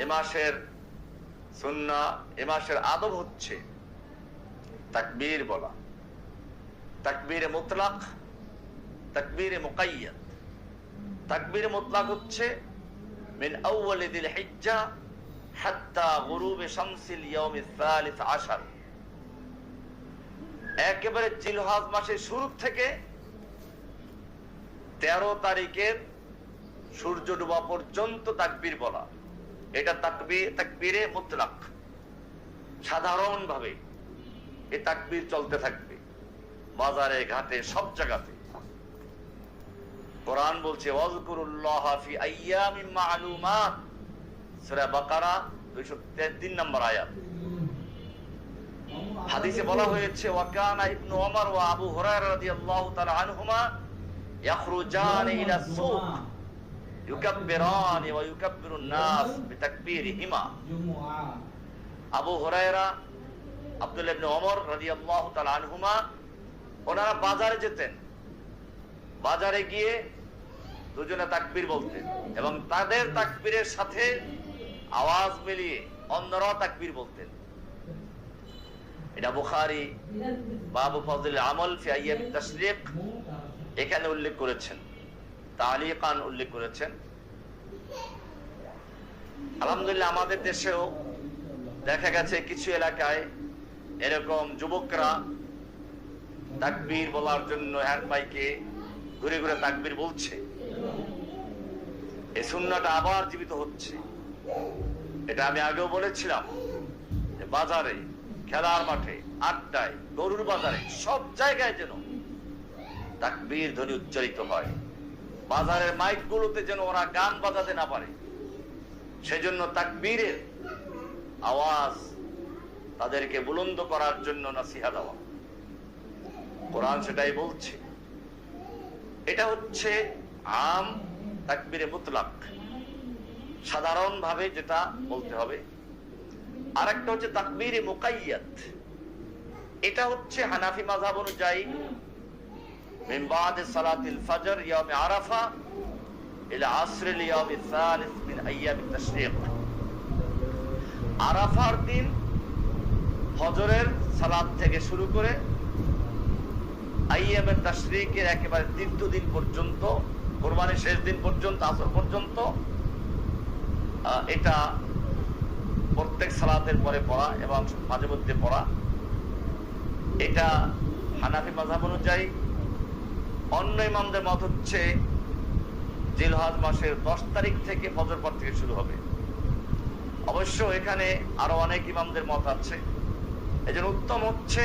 এ মাসের সুন্না, এ মাসের আদব হচ্ছে তাকবীর বলা। তাকবীরে মুতলাক, তাকবীরে মুকাইয়াদ তাকবীরে মুতলাক হচ্ছে, মিন আউয়ালি দিল হিজ্জা হাত্তা গুরুবে শামসিল ইয়াউমি সালিস আশার। একেবারে জিলহাজ মাসের শুরু থেকে তেরো তারিখের সূর্য ডুবা পর্যন্ত তাকবীর বলা। এটা তাকবির, তাকবিরে মুতলাক। সাধারণভাবে এ তাকবির চলতে থাকবে। বাজারে, ঘাটে, সব জায়গাতে। কোরআন বলছে, ওয়াজকুরুল্লাহ ফি আইয়ামিন মা'লুমাত। সূরা বাকারা 203 নম্বর আয়াত। হাদিসে বলা হয়েছে ওয়াকানা ইবনু ওমর ওয়া আবু হুরায়রা রাদিয়াল্লাহু তাআলা আনহুমা ইয়াখরুজান ইলা সুক। ইউকাব্বিরানি ওয়া ইউকাব্বিরুন নাস বিতাকবীরিহিমা আবু হুরায়রা ইবনে ওমর রাদিয়াল্লাহু তাআলা আনহুমা ওনারা বাজারে যেতেন। বাজারে গিয়ে দুজনে তাকবীর বলতেন এবং তাদের তাকবীরের সাথে আওয়াজ মিলিয়ে অন্যরাও তাকবীর বলতেন। এটা বুখারি, বাবু ফজল আমল ফি আইয়াম তাশরিক, এখানে উল্লেখ করেছেন। তালিকান উল্লেখ করেছেন। আলহামদুলিল্লাহ, আমাদের দেশেও দেখা গেছে কিছু এলাকায় এরকম যুবকরা তাকবীর বলার জন্য হ্যান্ড বাইকে ঘুরে ঘুরে তাকবীর বলছে। এই সুন্নাটা আবার জীবিত হচ্ছে। এটা আমি আগেও বলেছিলাম বাজারে, খেলার মাঠে, আড্ডায়, গরুর বাজারে সব জায়গায় যেন তাকবীর ধ্বনি উচ্চারিত হয়। বাজারের মাইক গুলোতে যেন ওরা গান বাজাতে না পারে। সেজন্য তাকবীরের আওয়াজ তাদেরকে বুলন্দ করার জন্য নাসিহা দেওয়া। কোরআন সেটাই বলছে। এটা হচ্ছে আম তাকবীরে মুতলাক। সাধারণ ভাবে যেটা বলতে হবে আর একটা হচ্ছে তাকবীরে মুকাইয়াত। এটা হচ্ছে হানাফি মাযহাব অনুযায়ী من بعد صلاة الفجر يوم عرفة إلى عصر اليوم الثالث من أيام التشريق আরাফার দিন ফজরের সালাত থেকে শুরু করে আইয়ামের তাশরিকের একেবারে তৃতীয় দিন পর্যন্ত কোরবানির শেষ দিন পর্যন্ত আসর পর্যন্ত আহ, এটা প্রত্যেক সালাতের পরে পড়া এবং মাঝে মধ্যে পড়া এটা হানাফি মাযহাব অনুযায়ী অন্য ইমামদের মত হচ্ছে জিলহাজ মাসের দশ তারিখ থেকে ফজর পর থেকে শুরু হবে। অবশ্য এখানে আরও অনেক ইমামদের মত আছে। এই উত্তম হচ্ছে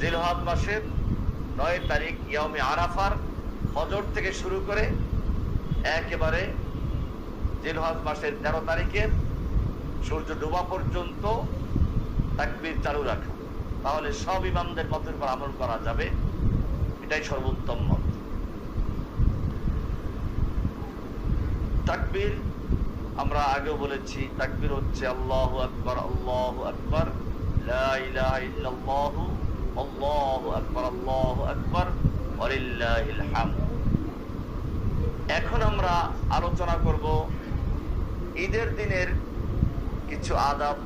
জিলহাজ মাসের নয় তারিখ ইয়ামে আরাফার ফজর থেকে শুরু করে একেবারে জিলহাজ মাসের তেরো তারিখের সূর্য ডোবা পর্যন্ত তাকবীর চালু রাখা। তাহলে সব ইমামদের মতের উপর আমল করা যাবে। এটাই সর্বোত্তম মত। তাকবীর আমরা আগেও বলেছি, তাকবীর হচ্ছে আল্লাহ আকবর আল্লাহ আকবর এখন আমরা আলোচনা করব ঈদের দিনের কিছু আদাব